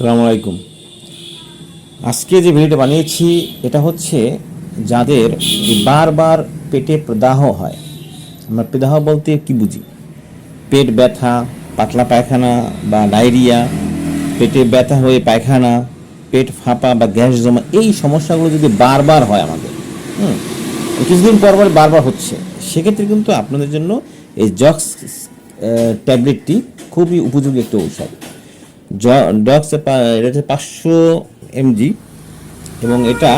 আসসালামু আলাইকুম। আজকে যে ভিডিওটা বানিয়েছি, এটা হচ্ছে যাদের বারবার পেটে প্রদাহ হয়। আমরা প্রদাহ বলতে কি বুঝি? পেট ব্যথা, পাতলা পায়খানা বা ডায়রিয়া, পেটে ব্যথা হয়ে পায়খানা, পেট ফাঁপা বা গ্যাস জমা, এই সমস্যাগুলো যদি বারবার হয় আমাদের, হুম কিছুদিন পর পর বারবার হচ্ছে, সেক্ষেত্রে কিন্তু আপনাদের জন্য এই জক্স ট্যাবলেটটি খুবই উপযোগী একটা ঔষধ। ডক্স এটা হচ্ছে পাঁচশো এমজি এবং এটা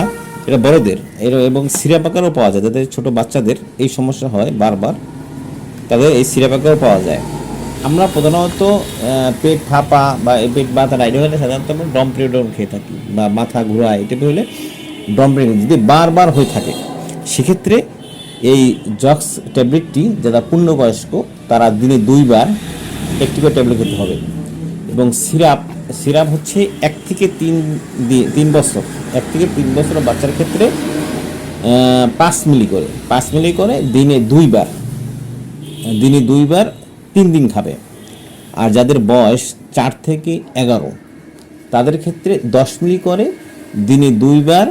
এটা বড়দের। এর, এবং সিরাপ আকারও পাওয়া যায়, যাদের ছোট বাচ্চাদের এই সমস্যা হয় বারবার, তাদের এই সিরাপ আকারও পাওয়া যায়। আমরা প্রধানত পেট ফাঁপা বা পেট ব্যথা ডায়রিয়া হলে সাধারণত আমরা ডমপ্রিডম খেয়ে থাকি, বা মাথা ঘোরা এটা হলে ডমপ্রিডম যদি বারবার হয়ে থাকে, সেক্ষেত্রে এই জক্স ট্যাবলেটটি যারা পূর্ণবয়স্ক, তারা দিনে দুইবার একটি করে ট্যাবলেট খেতে হবে। এবং সিরাপ সিরাপ হচ্ছে এক থেকে তিন তিন বছর, এক থেকে তিন বছর বাচ্চার ক্ষেত্রে পাঁচ মিলি করে, পাঁচ মিলি করে দিনে দুইবার দিনে দুইবার তিন দিন খাবে। আর যাদের বয়স চার থেকে এগারো, তাদের ক্ষেত্রে দশ মিলি করে দিনে দুইবার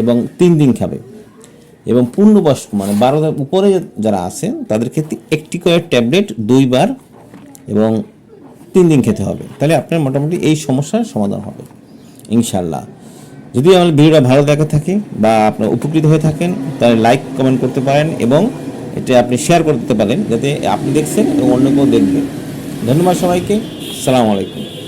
এবং তিন দিন খাবে। এবং পূর্ণবয়স্ক মানে বারো উপরে যারা আছেন, তাদের ক্ষেত্রে একটি করে ট্যাবলেট দুইবার এবং তিন দিন খেতে হবে। তাহলে আপনার মোটামুটি এই সমস্যার সমাধান হবে। ইনশাল্লাহ যদি আমার ভিডিওটা ভালো দেখা থাকে বা আপনার উপকৃত হয়ে থাকেন, তাহলে লাইক কমেন্ট করতে পারেন এবং এটা আপনি শেয়ার করতে পারেন, যাতে আপনি দেখছেন এবং অন্য কেউ দেখবে। ধন্যবাদ সবাইকে। সালাম আলাইকুম।